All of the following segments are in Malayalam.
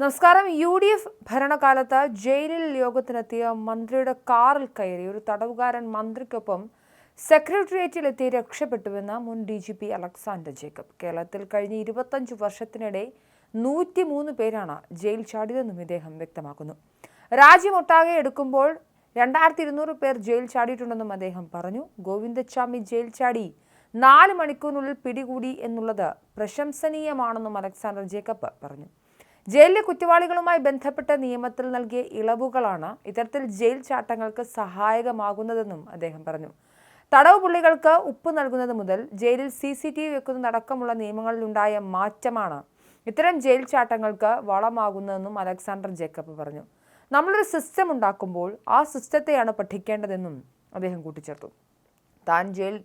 നമസ്കാരം. യു ഡി എഫ് ഭരണകാലത്ത് ജയിലിൽ യോഗത്തിനെത്തിയ മന്ത്രിയുടെ കാറിൽ കയറി ഒരു തടവുകാരൻ മന്ത്രിക്കൊപ്പം സെക്രട്ടേറിയറ്റിലെത്തി രക്ഷപ്പെട്ടുവെന്ന് മുൻ D G P Alexander Jacob. കേരളത്തിൽ കഴിഞ്ഞ ഇരുപത്തഞ്ച് വർഷത്തിനിടെ നൂറ്റിമൂന്ന് പേരാണ് ജയിൽ ചാടിയതെന്നും ഇദ്ദേഹം വ്യക്തമാക്കുന്നു. രാജ്യമൊട്ടാകെ എടുക്കുമ്പോൾ രണ്ടായിരത്തി ഇരുന്നൂറ് പേർ ജയിൽ ചാടിയിട്ടുണ്ടെന്നും അദ്ദേഹം പറഞ്ഞു. ഗോവിന്ദച്ചാമി ജയിൽ ചാടി നാല് മണിക്കൂറിനുള്ളിൽ പിടികൂടി എന്നുള്ളത് പ്രശംസനീയമാണെന്നും അലക്സാണ്ടർ ജേക്കബ് പറഞ്ഞു. ജയിലിലെ കുറ്റവാളികളുമായി ബന്ധപ്പെട്ട നിയമത്തിൽ നൽകിയ ഇളവുകളാണ് ഇത്തരത്തിൽ ജയിൽ ചാട്ടങ്ങൾക്ക് സഹായകമാകുന്നതെന്നും അദ്ദേഹം പറഞ്ഞു. തടവ് പുള്ളികൾക്ക് ഉപ്പ് നൽകുന്നത് മുതൽ ജയിലിൽ സി സി ടി വി വെക്കുന്നതടക്കമുള്ള നിയമങ്ങളിലുണ്ടായ മാറ്റമാണ് ഇത്തരം ജയിൽ ചാട്ടങ്ങൾക്ക് വളമാകുന്നതെന്നും അലക്സാണ്ടർ ജേക്കബ് പറഞ്ഞു. നമ്മളൊരു സിസ്റ്റം ഉണ്ടാക്കുമ്പോൾ ആ സിസ്റ്റത്തെയാണ് പഠിക്കേണ്ടതെന്നും അദ്ദേഹം കൂട്ടിച്ചേർത്തു. താൻ ജയിൽ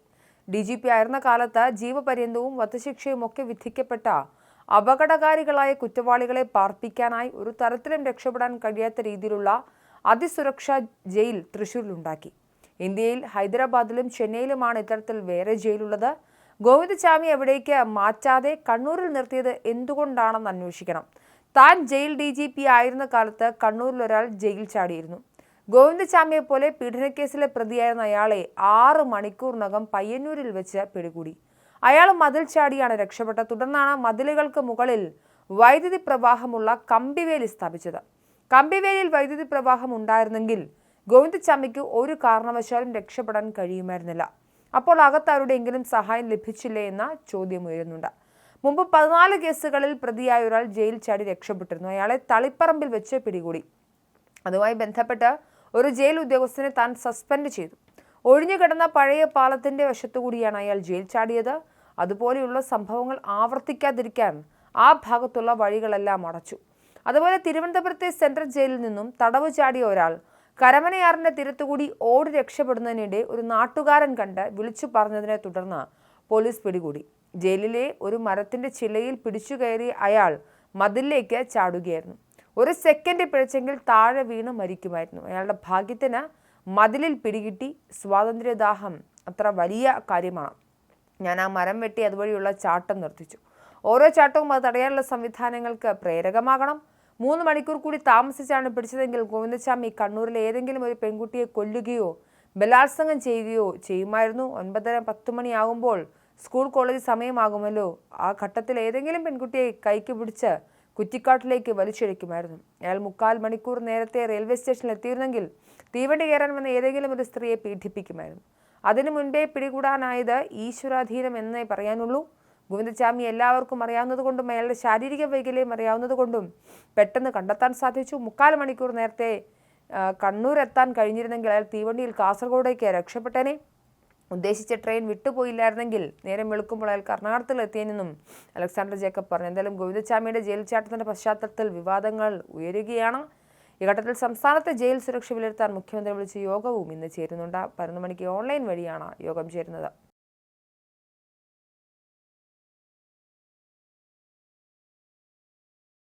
ഡി ജി പി ആയിരുന്ന കാലത്ത് ജീവപര്യന്തവും വധശിക്ഷയും ഒക്കെ വിധിക്കപ്പെട്ട അപകടകാരികളായ കുറ്റവാളികളെ പാർപ്പിക്കാനായി ഒരു തരത്തിലും രക്ഷപ്പെടാൻ കഴിയാത്ത രീതിയിലുള്ള അതിസുരക്ഷാ ജയിൽ തൃശൂരിലുണ്ടാക്കി. ഇന്ത്യയിൽ ഹൈദരാബാദിലും ചെന്നൈയിലുമാണ് ഇത്തരത്തിൽ വേറെ ജയിലുള്ളത്. ഗോവിന്ദസ്വാമി എവിടേക്ക് മാറ്റാതെ കണ്ണൂരിൽ നിർത്തിയത് എന്തുകൊണ്ടാണെന്ന് അന്വേഷിക്കണം. താൻ ജയിൽ ഡി ജി പി ആയിരുന്ന കാലത്ത് കണ്ണൂരിൽ ഒരാൾ ജയിൽ ചാടിയിരുന്നു. ഗോവിന്ദസ്വാമിയെ പോലെ പീഡനക്കേസിലെ പ്രതിയായിരുന്ന അയാളെ ആറ് മണിക്കൂറിനകം പയ്യന്നൂരിൽ വെച്ച് പിടികൂടി. അയാൾ മതിൽ ചാടിയാണ് രക്ഷപ്പെട്ടത്. തുടർന്നാണ് മതിലുകൾക്ക് മുകളിൽ വൈദ്യുതി പ്രവാഹമുള്ള കമ്പിവേലി സ്ഥാപിച്ചത്. കമ്പിവേലിയിൽ വൈദ്യുതി പ്രവാഹം ഉണ്ടായിരുന്നെങ്കിൽ ഗോവിന്ദച്ചാമിക്ക് ഒരു കാരണവശാലും രക്ഷപ്പെടാൻ കഴിയുമായിരുന്നില്ല. അപ്പോൾ അകത്താരുടെയെങ്കിലും സഹായം ലഭിച്ചില്ലേ എന്ന ചോദ്യം ഉയരുന്നുണ്ട്. മുമ്പ് പതിനാല് കേസുകളിൽ പ്രതിയായ ഒരാൾ ജയിൽ ചാടി രക്ഷപ്പെട്ടിരുന്നു. അയാളെ തളിപ്പറമ്പിൽ വെച്ച് പിടികൂടി. അതുമായി ബന്ധപ്പെട്ട് ഒരു ജയിൽ ഉദ്യോഗസ്ഥനെ താൻ സസ്പെൻഡ് ചെയ്തു. ഒഴിഞ്ഞുകിടന്ന പഴയ പാലത്തിന്റെ വശത്തുകൂടിയാണ് അയാൾ ജയിൽ ചാടിയത്. അതുപോലെയുള്ള സംഭവങ്ങൾ ആവർത്തിക്കാതിരിക്കാൻ ആ ഭാഗത്തുള്ള വഴികളെല്ലാം അടച്ചു. അതുപോലെ തിരുവനന്തപുരത്തെ സെൻട്രൽ ജയിലിൽ നിന്നും തടവ് ചാടിയ ഒരാൾ കരമനയാറിന്റെ തീരത്തുകൂടി ഓടി രക്ഷപ്പെടുന്നതിനിടെ ഒരു നാട്ടുകാരൻ കണ്ട് വിളിച്ചു പറഞ്ഞതിനെ തുടർന്ന് പോലീസ് പിടികൂടി. ജയിലിലെ ഒരു മരത്തിന്റെ ചില്ലയിൽ പിടിച്ചു കയറി അയാൾ മതിലിലേക്ക് ചാടുകയായിരുന്നു. ഒരു സെക്കൻഡ് പിഴച്ചെങ്കിൽ താഴെ വീണ് മരിക്കുമായിരുന്നു. അയാളുടെ ഭാഗ്യത്തിന് മതിലിൽ പിടികിട്ടി. സ്വാതന്ത്ര്യദാഹം അത്ര വലിയ കാര്യമാണ്. ഞാൻ ആ മരം വെട്ടി അതുവഴിയുള്ള ചാട്ടം നിർത്തിച്ചു. ഓരോ ചാട്ടവും അത് തടയാനുള്ള സംവിധാനങ്ങൾക്ക് പ്രേരകമാകണം. മൂന്ന് മണിക്കൂർ കൂടി താമസിച്ചാണ് പിടിച്ചതെങ്കിൽ ഗോവിന്ദസ്വാമി കണ്ണൂരിലെ ഏതെങ്കിലും ഒരു പെൺകുട്ടിയെ കൊല്ലുകയോ ബലാത്സംഗം ചെയ്യുകയോ ചെയ്യുമായിരുന്നു. ഒൻപതര പത്ത് മണിയാകുമ്പോൾ സ്കൂൾ കോളേജ് സമയമാകുമല്ലോ. ആ ഘട്ടത്തിൽ ഏതെങ്കിലും പെൺകുട്ടിയെ കൈക്ക് പിടിച്ച് കുറ്റിക്കാട്ടിലേക്ക് വലിച്ചിഴയ്ക്കുമായിരുന്നു അയാൾ മുക്കാൽ മണിക്കൂർ നേരത്തെ റെയിൽവേ സ്റ്റേഷനിൽ എത്തിയിരുന്നെങ്കിൽ തീവണ്ടി കയറാൻ വന്ന ഏതെങ്കിലും ഒരു സ്ത്രീയെ പീഡിപ്പിക്കുമായിരുന്നു. അതിനു മുൻപേ പിടികൂടാനായത് ഈശ്വരാധീനം എന്നേ പറയാനുള്ളൂ. ഗോവിന്ദസ്വാമി എല്ലാവർക്കും അറിയാവുന്നതുകൊണ്ടും അയാളുടെ ശാരീരിക വൈകല്യം അറിയാവുന്നതുകൊണ്ടും പെട്ടെന്ന് കണ്ടെത്താൻ സാധിച്ചു. മുക്കാൽ മണിക്കൂർ നേരത്തെ കണ്ണൂർ എത്താൻ കഴിഞ്ഞിരുന്നെങ്കിൽ അയാൾ തീവണ്ടിയിൽ കാസർഗോഡേക്ക് രക്ഷപ്പെട്ടേനെ. ഉദ്ദേശിച്ച ട്രെയിൻ വിട്ടുപോയില്ലായിരുന്നെങ്കിൽ നേരം വെളുക്കുമ്പോൾ അയാൾ കർണാടകത്തിൽ എത്തിയെന്നും അലക്സാണ്ടർ ജേക്കബ് പറഞ്ഞു. എന്തായാലും ഗോവിന്ദസ്വാമിയുടെ ജയിൽ ചാട്ടത്തിന്റെ പശ്ചാത്തലത്തിൽ വിവാദങ്ങൾ ഉയരുകയാണ്. ഈ ഘട്ടത്തിൽ സംസ്ഥാനത്തെ ജയിൽ സുരക്ഷ വിലയിരുത്താൻ മുഖ്യമന്ത്രി വിളിച്ച യോഗവും ഇന്ന് ചേരുന്നുണ്ട്. പതിനൊന്ന് മണിക്ക് ഓൺലൈൻ വഴിയാണ് യോഗം ചേരുന്നത്.